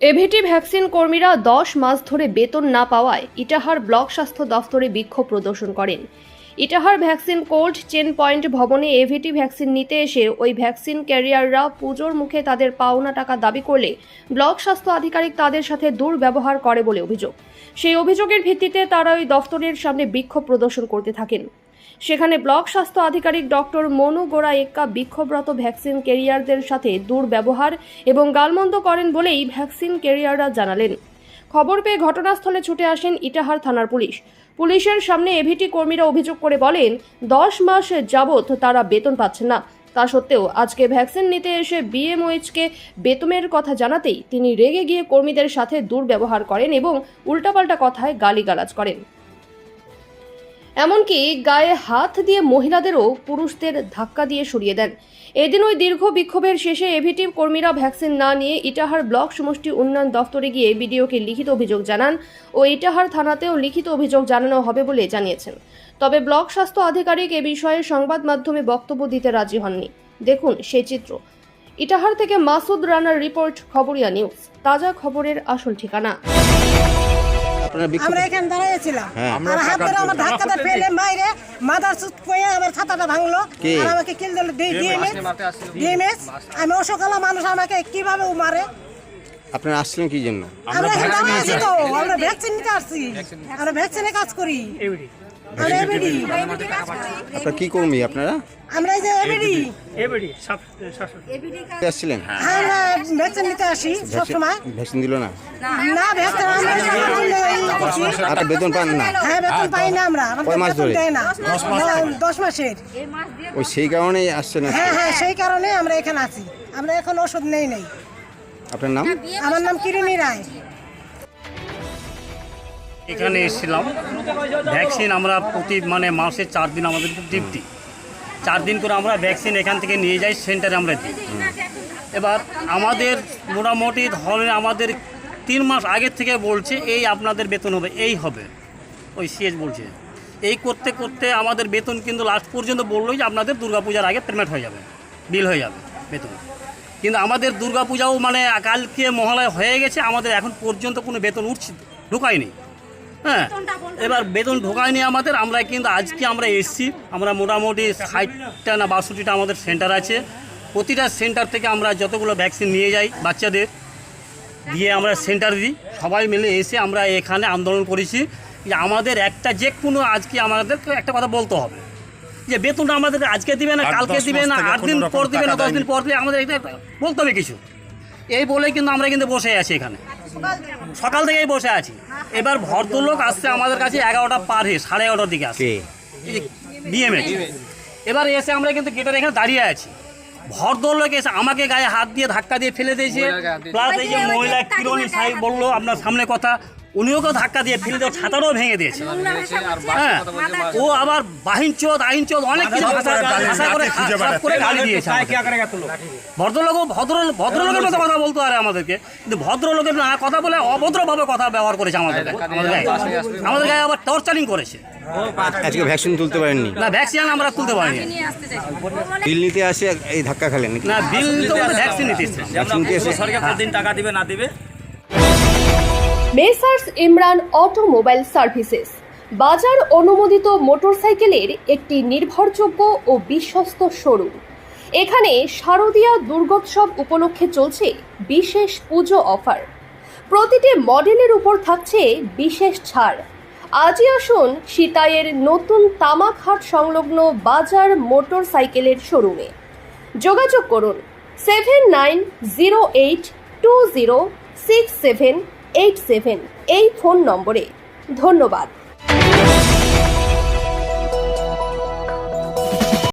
AVT vaccine কর্মীরা দশ মাস ধরে বেতন না পাওয়ায় ইটাহার ব্লক স্বাস্থ্য দফতরে বিক্ষোভ প্রদর্শন করেন। Itahar vaccine cold chain point ভবনে এভিটি ভ্যাকসিন নিতে এসে ওই ভ্যাকসিন ক্যারিয়াররা পুজোর মুখে তাদের পাওনা টাকা দাবি করলে ব্লক স্বাস্থ্য আধিকারিক তাদের সাথে দুর্ব্যবহার করে বলে অভিযোগ। সেই অভিযোগের ভিত্তিতে তারা ওই দফতরের সামনে বিক্ষোভ প্রদর্শন করতে থাকেন। সেখানে ব্লক স্বাস্থ্য আধিকারিক ডক্টর মনু গোড়া এক্কা বিক্ষোভরত ভ্যাকসিন ক্যারিয়ারদের সাথে দুর্ব্যবহার এবং গালমন্দ করেন বলেই ভ্যাকসিন ক্যারিয়াররা জানালেন। খবর পেয়ে ঘটনাস্থলে ছুটে আসেন ইটাহার থানার পুলিশ। পুলিশের সামনে এভিটি কর্মীরা অভিযোগ করে বলেন, দশ মাস যাবৎ তারা বেতন পাচ্ছেন না। তা সত্ত্বেও আজকে ভ্যাকসিন নিতে এসে বিএমওএইচকে বেতনের কথা জানাতেই তিনি রেগে গিয়ে কর্মীদের সাথে দুর্ব্যবহার করেন এবং উল্টাপাল্টা কথায় গালিগালাজ করেন। এমনকি গায়ে হাত দিয়ে মহিলাদেরও পুরুষদের ধাক্কা দিয়ে সরিয়ে দেন। এদিন ওই দীর্ঘ বিক্ষোভের শেষে এভিটিভ কর্মীরা ভ্যাকসিন না নিয়ে ইটাহার ব্লক সমষ্টি উন্নয়ন দফতরে গিয়ে বিডিওকে লিখিত অভিযোগ জানান ও ইটাহার থানাতেও লিখিত অভিযোগ জানানো হবে বলে জানিয়েছেন। তবে ব্লক স্বাস্থ্য আধিকারিক এ বিষয়ে সংবাদ মাধ্যমে বক্তব্য দিতে রাজি হননি। দেখুন সেই চিত্র। ইটাহার থেকে মাসুদ রানার রিপোর্ট, খবরিয়া নিউজ। তাজা খবরের আসল ঠিকানা। আপনারা বিক্ষোভ আমরা এখানে দাঁড়িয়েছিলাম হ্যাঁ। হাত ধরে আমার ধাক্কাটা ফেলে মাইরে সুত পেয়ে আমার ছাতাটা ভাঙলো আর আমাকে কিল দিল ডিএমএস ডিএমএস আমি অসকালা মানুষ আমাকে কীভাবে মারে আপনারা আসছিলেন কি জন্য আমরা এখানে আছি তো আমরা ভ্যাকসিন নিতে আসছি আমরা ভ্যাকসিনে কাজ করি আমরা এবিডি আপনারা কি কর্মী আপনারা আমরা এই যে এবিডি সব শাসন আসছিলেন আমরা ভ্যাকসিন নিতে আসি সবসময় ভ্যাকসিন দিল না না ভ্যাকসিন আপনারা বেতন পান না। হ্যাঁ বেতন পাই না আমরা। আমাদের কয় মাস ধরে? না। দশ মাসের। ওই সেই কারণেই আসছেন আজকে। হ্যাঁ হ্যাঁ সেই কারণে আমরা এখানে আছি। আমরা এখন ওষুধ নেই নেই। আপনার নাম? আমার নাম কিরণী রায়। এখানে এসেছিলাম। ভ্যাকসিন আমরা প্রতি মানে মাসে চার দিন আমাদের ডিউটি। চার দিন করে আমরা ভ্যাকসিন এখান থেকে নিয়ে যাই সেন্টারে আমরা দিই। এবার আমাদের মোটামুটি ধরনের আমাদের তিন মাস আগের থেকে বলছে এই আপনাদের বেতন হবে এই হবে। ওই সিএস বলছে। এই করতে করতে আমাদের বেতন কিন্তু লাস্ট পর্যন্ত বলল যে আপনাদের দুর্গাপূজার আগে পেমেন্ট হয়ে যাবে বিল হয়ে যাবে বেতন। কিন্তু আমাদের দুর্গাপূজাও মানে কালকে মহালয় হয়ে গেছে আমাদের এখন পর্যন্ত কোনো বেতন উঠছে ঢোকায়নি। হ্যাঁ এবার বেতন ঢোকায়নি আমাদের আমরা কিন্তু আজকে আমরা এসছি আমরা মোটামুটি ষাটটা না বাষট্টিটা আমাদের সেন্টার আছে। প্রতিটা সেন্টার থেকে আমরা যতগুলো ভ্যাকসিন নিয়ে যাই বাচ্চাদের দিয়ে আমরা সেন্টার দিই। সবাই মিলে এসে আমরা এখানে আন্দোলন করেছি। যে আমাদের একটা যে কোনো আজকে আমাদেরকে একটা কথা বলতে হবে। যে বেতনটা আমাদের আজকে দিবে না কালকে দিবে না আট দিন পর দিবে না দশ দিন পর দিবে আমাদের এটা বলতে হবে কিছু। এই বলেই কিন্তু আমরা কিন্তু বসে আছি এখানে। সকাল থেকেই বসে আছি। এবার ভদ্রলোক আসছে আমাদের কাছে এগারোটা পার হয়ে সাড়ে এগারোটার দিকে আসছে। কে? ডিএমএ এবার এসে আমরা কিন্তু গেটের এখানে দাঁড়িয়ে আছি। ভদ্রলোক এসে আমাকে গায়ে হাত দিয়ে ধাক্কা দিয়ে ফেলে দিয়েছে। প্লাস এই যে মহিলা কিরণী সাহেব বলল আপনার সামনে কথা। উনিও কেউ ধাক্কা দিয়ে ফেলে দিয়ে ছাতারও ভেঙে দিয়েছে। হ্যাঁ ও আবার বাহিন চোদ আইন চোদ অনেক কিছু ভাষা ভাষা করে খারাপ করে গালি দিয়েছে আমাদের। ভদ্রলোক ভদ্র ভদ্রলোকের মতো কথা বলতে পারে আমাদেরকে কিন্তু ভদ্রলোকের না কথা বলে অভদ্রভাবে কথা ব্যবহার করেছে আমাদের আমাদের গায়ে। আমাদের গায়ে আবার টর্চারিং করেছে। আজকে ভ্যাকসিন তুলতে পারেননি। না ভ্যাকসিন আমরা তুলতে পারিনি। বিল নিতে আসে এই ধাক্কা খেলেন না বিল তো ভ্যাকসিন নিতে এসছে। ভ্যাকসিন নিতে এসে সরকার কতদিন টাকা দিবে না দিবে? Messrs Imran automobile services. বাজার অনুমোদিত মোটরসাইকেলের একটি নির্ভরযোগ্য ও বিশ্বস্ত শোরুম। এখানে শারদীয়া দুর্গোৎসব উপলক্ষে চলছে বিশেষ পুজো অফার। প্রতিটি মডেলের উপর থাকছে বিশেষ ছাড়। আজই আসুন সিতাইয়ের নতুন তামাকহাট সংলগ্ন বাজার মোটরসাইকেলের শোরুমে। যোগাযোগ করুন seven nine zero eight two zero six seven eight seven এই ফোন নম্বরে। ধন্যবাদ।